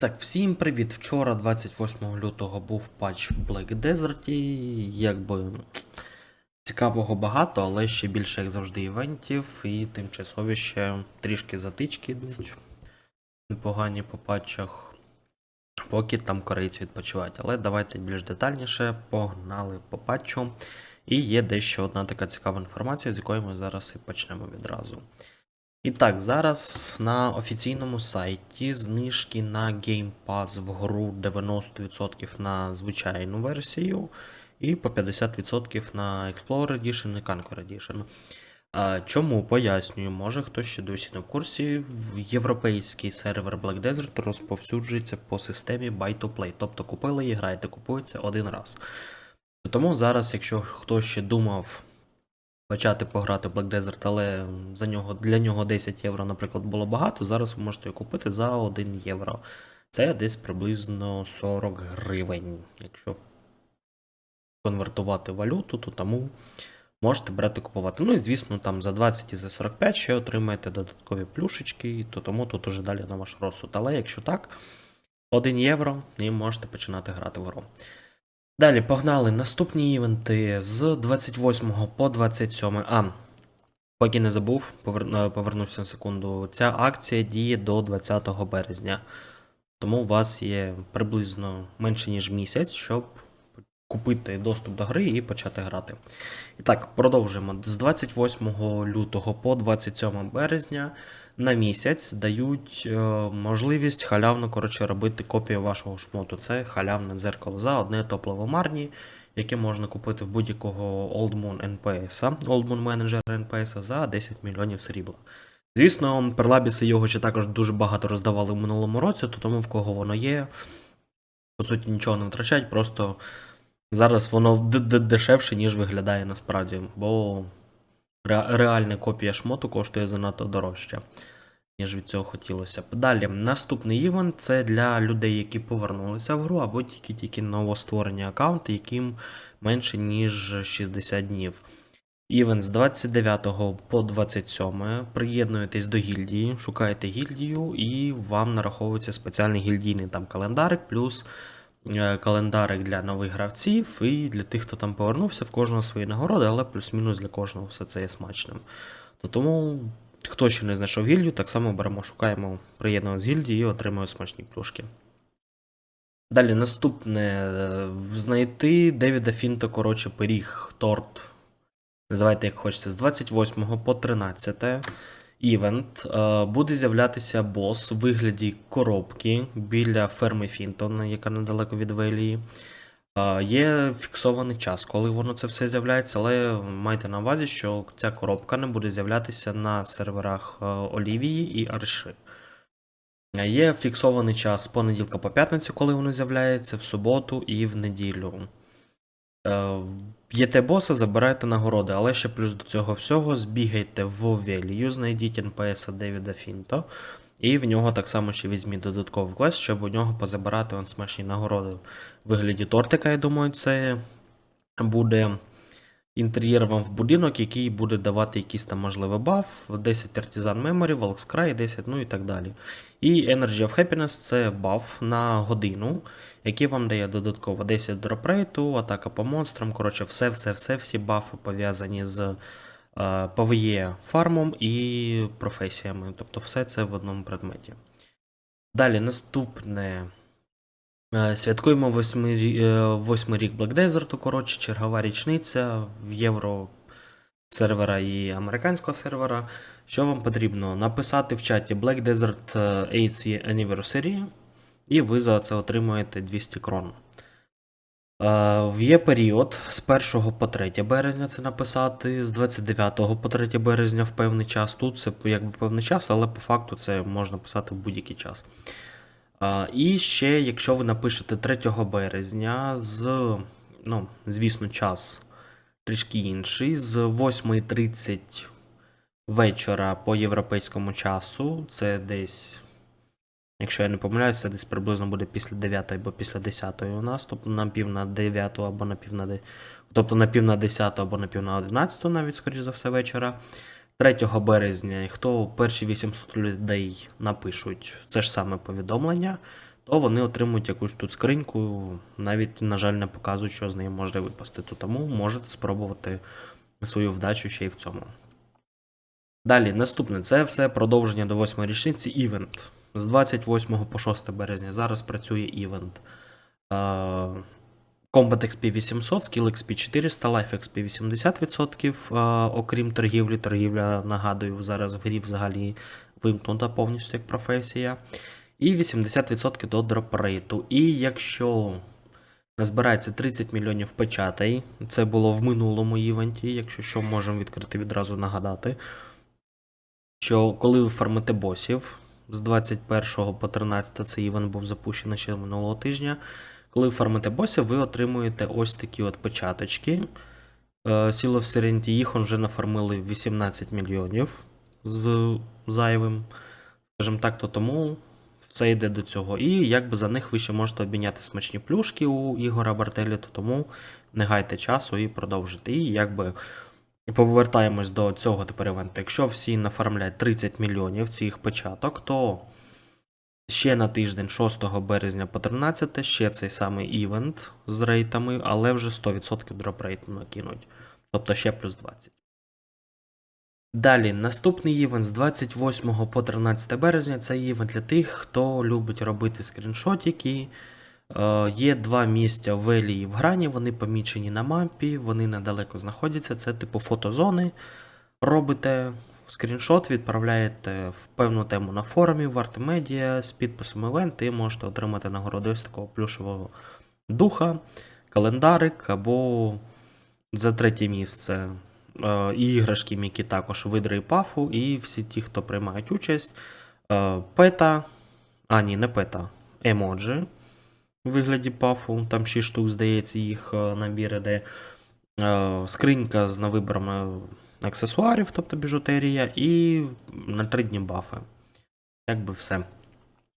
Так, всім привіт. Вчора, 28 лютого, був патч в Black Desert. і Якби цікавого багато, але ще більше, як завжди, івентів, і тимчасові ще трішки затички йдуть. Непогані по патчах. Поки там корейці відпочивають. Але давайте більш детальніше погнали по патчу. І є дещо одна така цікава інформація, з якої ми зараз і почнемо відразу. І так, зараз на офіційному сайті знижки на Game Pass в гру 90% на звичайну версію, і по 50% на Explorer Edition і Conquer Edition. Чому пояснюю, може хтось ще досі не в курсі, в європейський сервер Black Desert розповсюджується по системі Buy to Play, тобто купили і граєте, купується один раз. Тому зараз, якщо хтось ще думав почати пограти в Black Desert, але за нього, для нього 10 євро, наприклад, було багато, зараз ви можете його купити за 1 євро. Це десь приблизно 40 гривень. Якщо конвертувати валюту, то тому можете брати купувати. Ну і звісно, там за 20 і за 45 ще отримаєте додаткові плюшечки, то тому тут уже далі на ваш розсуд. Але якщо так, 1 євро і можете починати грати в гру. Далі погнали наступні івенти з 28 по 27. А, поки не забув, е, повернувся на секунду. Ця акція діє до 20 березня. Тому у вас є приблизно менше ніж місяць, щоб купити доступ до гри і почати грати. І так, продовжуємо. З 28 лютого по 27 березня на місяць дають е, можливість халявно коротше, робити копію вашого шмоту. Це халявне дзеркало за одне топливо марні, яке можна купити в будь-якого Old Moon NPS, Old Moon Manager NPS за 10 мільйонів срібла. Звісно, перлабіси його ще також дуже багато роздавали в минулому році, то тому в кого воно є, по суті, нічого не втрачають, просто зараз воно дешевше, ніж виглядає насправді, бо реальна копія шмоту коштує занадто дорожче, ніж від цього хотілося б. Далі, наступний івент це для людей, які повернулися в гру, або тільки-тільки новостворені аккаунти, яким менше, ніж 60 днів. Івент з 29 по 27 приєднуєтесь до гільдії, шукаєте гільдію, і вам нараховується спеціальний гільдійний там календарик, плюс календарик для нових гравців, і для тих, хто там повернувся, в кожного свої нагороди, але плюс-мінус для кожного все це є смачним. То тому, хто ще не знайшов гільдію, так само беремо, шукаємо приєднаного з гільдії і отримуємо смачні плюшки. Далі наступне е, знайти Девіда Фінта, коротше, пиріг, торт. Називайте, як хочете, з 28 по 13 івент. е, Буде з'являтися бос у вигляді коробки біля ферми Фінтон, яка недалеко від Велії. Е, Є фіксований час, коли воно це все з'являється, але майте на увазі, що ця коробка не буде з'являтися на серверах е, Олівії і Арши. Є фіксований час з понеділка по п'ятницю, коли воно з'являється, в суботу і в неділю. Б'єте боса, забирайте нагороди, але ще плюс до цього всього збігайте в Велію, знайдіть НПС Девіда Фінто, і в нього так само ще візьміть додатковий квест, щоб у нього позабирати он смачні нагороди. В вигляді тортика, я думаю, це буде інтер'єр вам в будинок, який буде давати якийсь там можливий баф, 10 Artisan Memory, Valkscry, 10, ну і так далі. І Energy of Happiness це баф на годину, який вам дає додатково 10 дропрейту, атака по монстрам. Коротше, все-все-все, всі бафи пов'язані з е, PvE фармом і професіями. Тобто все це в одному предметі. Далі наступне. Е, Святкуємо е, восьмий рік Black Desert, коротше, чергова річниця в євро сервера і американського сервера. Що вам потрібно? Написати в чаті Black Desert е, 8th Anniversary, і ви за це отримуєте 200 крон. Е, Є період з 1 по 3 березня це написати, з 29 по 3 березня в певний час. Тут це якби певний час, але по факту це можна писати в будь-який час. І ще, якщо ви напишете 3 березня з, ну, звісно, час трішки інший, з 8.30 вечора по європейському часу, це десь, якщо я не помиляюся, десь приблизно буде після 9 або після 10 у нас, тобто на пів на 9 або на пів на тобто на пів на 10 або на пів на 11 навіть, скоріш за все, вечора. 3 березня, і хто перші 800 людей напишуть це ж саме повідомлення, то вони отримують якусь тут скриньку. Навіть, на жаль, не показують, що з неї може випасти. То тому можете спробувати свою вдачу ще й в цьому. Далі, наступне це все продовження до 8 річниці івент. З 28 по 6 березня зараз працює івент. Combat XP 800, Skill XP 400, Life XP 80%, е, окрім торгівлі. Торгівля, нагадую, зараз в грі взагалі вимкнута повністю як професія. І 80% до дропрейту. І якщо назбирається 30 мільйонів печатей, це було в минулому івенті, якщо що, можемо відкрити відразу нагадати що коли ви фармите босів з 21 по 13 цей івент був запущений ще минулого тижня. Коли ви фармите босів, ви отримуєте ось такі от печаточки. Е, Seal of Serenity їх вже нафармили 18 мільйонів з зайвим. Скажімо так, то тому все йде до цього. І якби за них ви ще можете обміняти смачні плюшки у Ігора Бартелі, то тому не гайте часу і продовжити. І якби повертаємось до цього тепер івенту. Якщо всі нафармлять 30 мільйонів цих початок, то ще на тиждень 6 березня по 13 ще цей самий івент з рейтами, але вже 100% дропрейт накинуть. Тобто ще плюс 20. Далі, наступний івент з 28 по 13 березня це івент для тих, хто любить робити скріншотики. Е, Є два місця в Елі і в Грані, вони помічені на мапі, вони недалеко знаходяться. Це типу фотозони. Робите скріншот, відправляєте в певну тему на форумі в Артемедіа з підписом івент, і можете отримати нагороду ось такого плюшевого духа, календарик або за третє місце е, іграшки, які також видри і пафу, і всі ті, хто приймають участь. Е, Пета, а ні, не пета, емоджі у вигляді пафу, там 6 штук, здається, їх е, набір іде. Е, Скринька з навиборами аксесуарів, тобто біжутерія, і на 3 дні бафи. Якби все.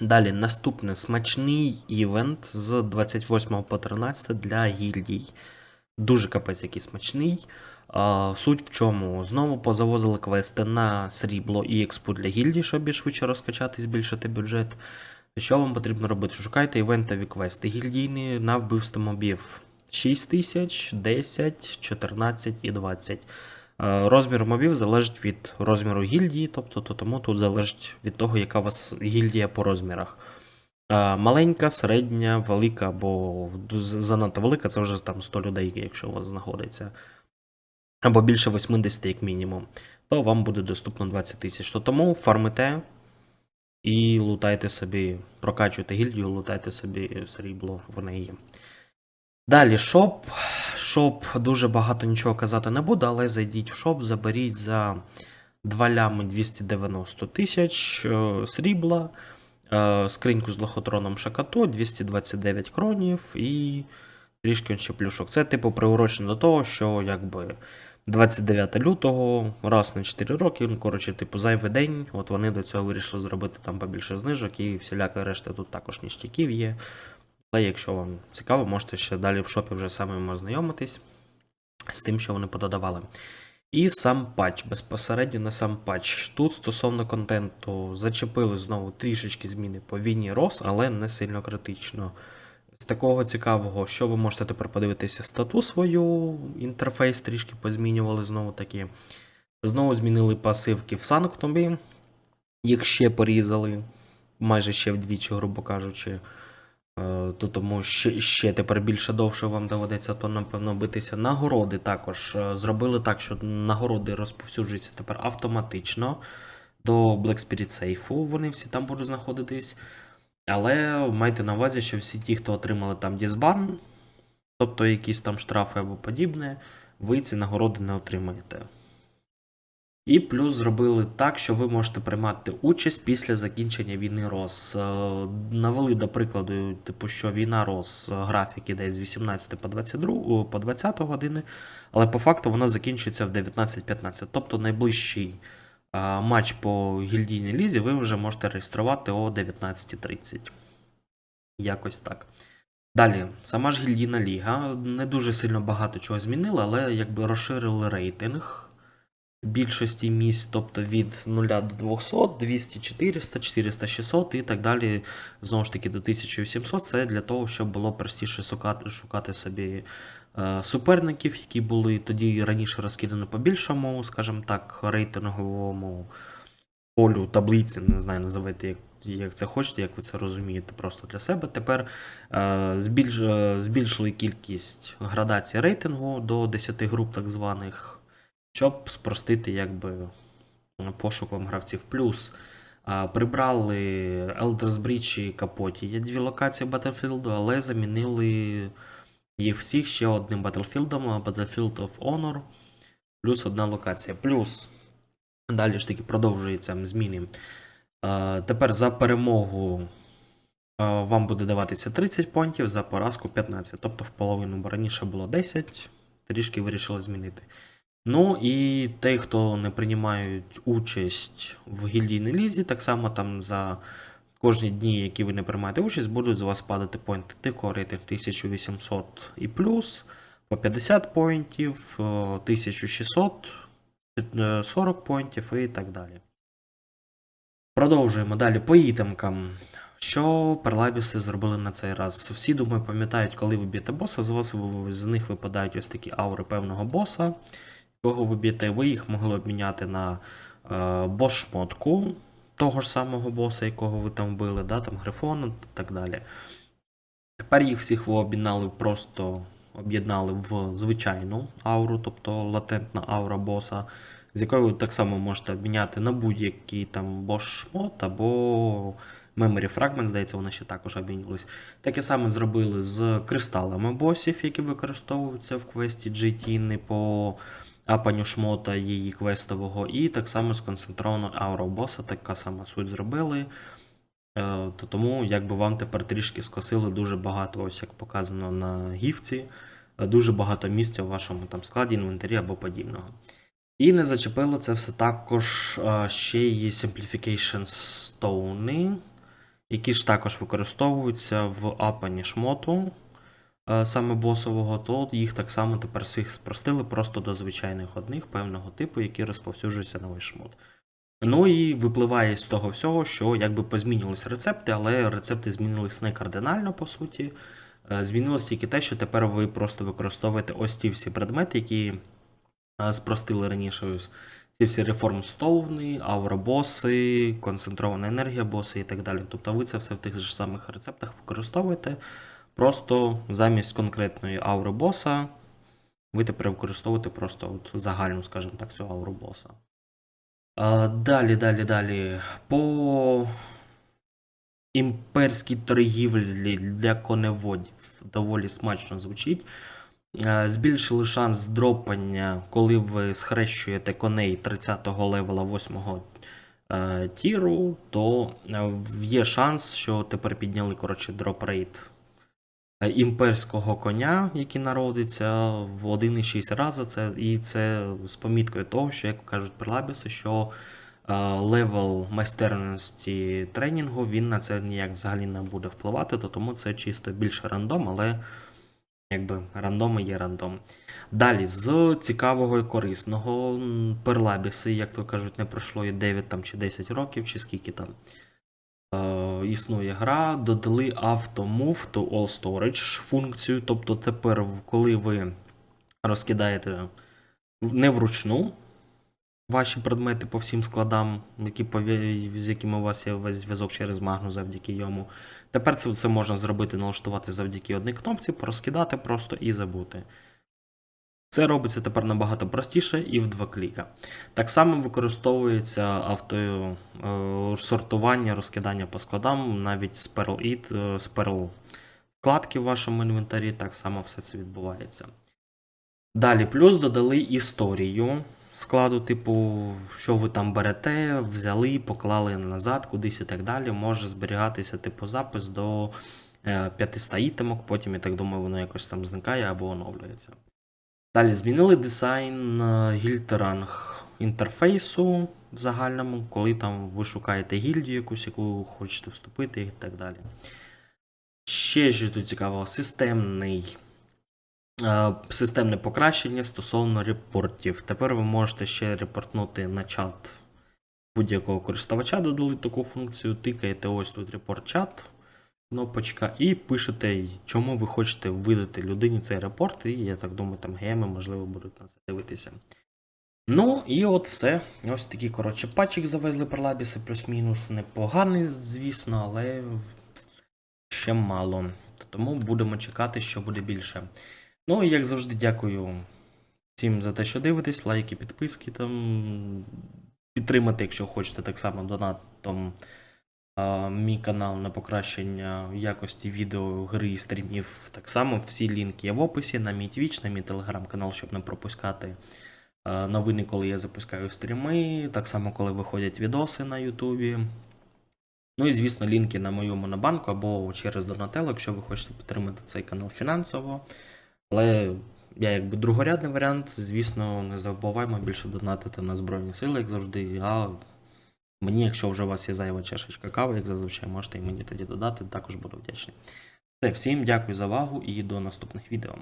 Далі, наступне смачний івент з 28 по 13 для гільдій. Дуже капець який смачний. Суть в чому? Знову позавозили квести на срібло і експу для гільдій, щоб більш швидше розкачати і збільшити бюджет. Що вам потрібно робити? Шукайте івентові квести гільдійні на вбивство мобів 6 тисяч, 10, 14 і 20. Е, Розмір мобів залежить від розміру гільдії, тобто то тому тут залежить від того, яка у вас гільдія по розмірах. Е, Маленька, середня, велика або занадто велика, це вже там 100 людей, якщо у вас знаходиться. Або більше 80 як мінімум, то вам буде доступно 20 тисяч. То тому фармите і лутайте собі, прокачуйте гільдію, лутайте собі срібло, в є. Далі шоп. Шоп дуже багато нічого казати не буду, але зайдіть в шоп, заберіть за 2 лями 290 тисяч е, срібла, е, скриньку з лохотроном Шакато, 229 кронів і трішки ще плюшок. Це типу приурочено до того, що якби 29 лютого, раз на 4 роки, ну, коротше, типу, зайвий день, от вони до цього вирішили зробити там побільше знижок і всіляка решта тут також ніштяків є. Але якщо вам цікаво, можете ще далі в шопі вже самим ознайомитись з тим, що вони пододавали. І сам патч, безпосередньо на сам патч. Тут стосовно контенту зачепили знову трішечки зміни по війні Рос, але не сильно критично. З такого цікавого, що ви можете тепер подивитися стату свою, інтерфейс трішки позмінювали знову таки. Знову змінили пасивки в Санктумі, їх ще порізали, майже ще вдвічі, грубо кажучи. Е, То тому ще, ще тепер більше довше вам доведеться, то напевно битися. Нагороди також е, зробили так, що нагороди розповсюджуються тепер автоматично до Black Spirit Safe. Вони всі там будуть знаходитись. Але майте на увазі, що всі ті, хто отримали там дізбан, тобто якісь там штрафи або подібне, ви ці нагороди не отримаєте. І плюс зробили так, що ви можете приймати участь після закінчення війни РОС. Е, Навели до прикладу, типу, що війна РОС е, графік іде з 18 по 22 по 20 години, але по факту вона закінчується в 19.15. Тобто найближчий е, матч по гільдійній лізі ви вже можете реєструвати о 19.30. Якось так. Далі, сама ж гільдійна ліга не дуже сильно багато чого змінила, але якби розширили рейтинг більшості місць, тобто від 0 до 200, 200, 400, 400, 600 і так далі, знову ж таки, до 1800. Це для того, щоб було простіше шукати, шукати собі е, суперників, які були тоді раніше розкидані по більшому, скажімо так, рейтинговому полю таблиці, не знаю, називайте як, як це хочете, як ви це розумієте, просто для себе. Тепер е, збільш, е, збільшили кількість градацій рейтингу до 10 груп так званих, щоб спростити якби, пошук вам гравців. Плюс прибрали Elders Bridge і Капоті. Є дві локації Battlefield, але замінили їх всіх ще одним Battlefield, Battlefield of Honor, плюс одна локація. Плюс Далі ж таки продовжуються зміни. Тепер за перемогу вам буде даватися 30 понтів, за поразку 15. Тобто в половину, раніше було 10, трішки вирішили змінити. Ну і той, хто не приймають участь в гільдійній лізі, так само там за кожні дні, які ви не приймаєте участь, будуть з вас падати поінти. Тико рейтинг 1800 і плюс, по 50 поінтів, е, 1600. 40 поінтів і так далі. Продовжуємо далі по ітемкам. Що перлабіси зробили на цей раз? Всі, думаю, пам'ятають, коли ви б'єте боса, з вас з них випадають ось такі аури певного боса. Кого ви ви їх могли обміняти на е, бош-шмотку того ж самого боса, якого ви там вбили, да, там Грифона і так далі. Тепер їх всіх ви об'єднали просто об'єднали в звичайну ауру, тобто латентна аура боса, з якою ви так само можете обміняти на будь-який там boss шмот або Memory Fragment, здається, вони ще також обмінювались. Таке саме зробили з кристалами босів, які використовуються в квесті GT по апанню шмота її квестового, і так само з концентрованою аура така сама суть зробили. Е, То тому якби вам тепер трішки скосили дуже багато, ось як показано на гівці, е, дуже багато місця в вашому там складі, інвентарі або подібного. І не зачепило це все також е, ще є Simplification Stone, які ж також використовуються в апані шмоту саме босового, то їх так само тепер всіх спростили просто до звичайних одних певного типу, які розповсюджуються на весь шмот. Ну і випливає з того всього, що якби позмінювалися рецепти, але рецепти змінились не кардинально, по суті. Е, Змінилось тільки те, що тепер ви просто використовуєте ось ті всі предмети, які е, спростили раніше ці всі реформ стоуни, ауробоси, концентрована енергія боси і так далі. Тобто ви це все в тих ж самих рецептах використовуєте. Просто замість конкретної аури боса ви тепер використовуєте просто от загальну, скажімо так, цю ауру боса. Далі, далі, далі. По імперській торгівлі для коневодів доволі смачно звучить. Збільшили шанс дропання, коли ви схрещуєте коней 30-го левела 8-го е, тіру, то е, є шанс, що тепер підняли коротше, дроп рейт імперського коня, який народиться в 1,6 рази. Це, і це з поміткою того, що, як кажуть прилабіси, що е, левел майстерності тренінгу він на це ніяк взагалі не буде впливати, то тому це чисто більше рандом, але якби рандом є рандом. Далі, з цікавого і корисного, перлабіси, як то кажуть, не пройшло і 9 там, чи 10 років, чи скільки там е, існує гра, додали Auto-Move to All Storage функцію. Тобто тепер, коли ви розкидаєте не вручну ваші предмети по всім складам, які з якими у вас є весь зв'язок через магну завдяки йому. Тепер це все можна зробити, налаштувати завдяки одній кнопці, порозкидати просто і забути. Це робиться тепер набагато простіше і в два кліка. Так само використовується авто е, розкидання по складам, навіть з Perl It, е, з Perl вкладки в вашому інвентарі, так само все це відбувається. Далі, плюс додали історію складу, типу, що ви там берете, взяли, поклали назад, кудись і так далі. Може зберігатися типу запис до е, 500 ітемок, потім, я так думаю, воно якось там зникає або оновлюється. Далі змінили дизайн е, гільдеранг інтерфейсу в загальному, коли там ви шукаєте гільдію якусь, яку хочете вступити і так далі. Ще що тут цікавого, системний Е, Системне покращення стосовно репортів. Тепер ви можете ще репортнути на чат будь-якого користувача, додали таку функцію. Тикаєте ось тут репорт-чат, кнопочка, і пишете, чому ви хочете видати людині цей репорт, і я так думаю, там геми, можливо, будуть на це дивитися. Ну, і от все. Ось такий, коротше, патчик завезли пролабіси, плюс-мінус. Непоганий, звісно, але ще мало. Тому будемо чекати, що буде більше. Ну і як завжди, дякую всім за те, що дивитесь, лайки, підписки там. Підтримати, якщо хочете, так само донатом мій канал на покращення якості відео, гри і стрімів. Так само всі лінки є в описі на мій Twitch, на мій телеграм-канал, щоб не пропускати новини, коли я запускаю стріми. Так само, коли виходять відоси на Ютубі. Ну і звісно, лінки на мою монобанку або через Donatello, якщо ви хочете підтримати цей канал фінансово. Але я якби другорядний варіант, звісно, не забуваємо більше донатити на Збройні Сили, як завжди. А мені, якщо вже у вас є зайва чашечка кави, як зазвичай, можете і мені тоді додати, також буду вдячний. Все, всім дякую за увагу і до наступних відео.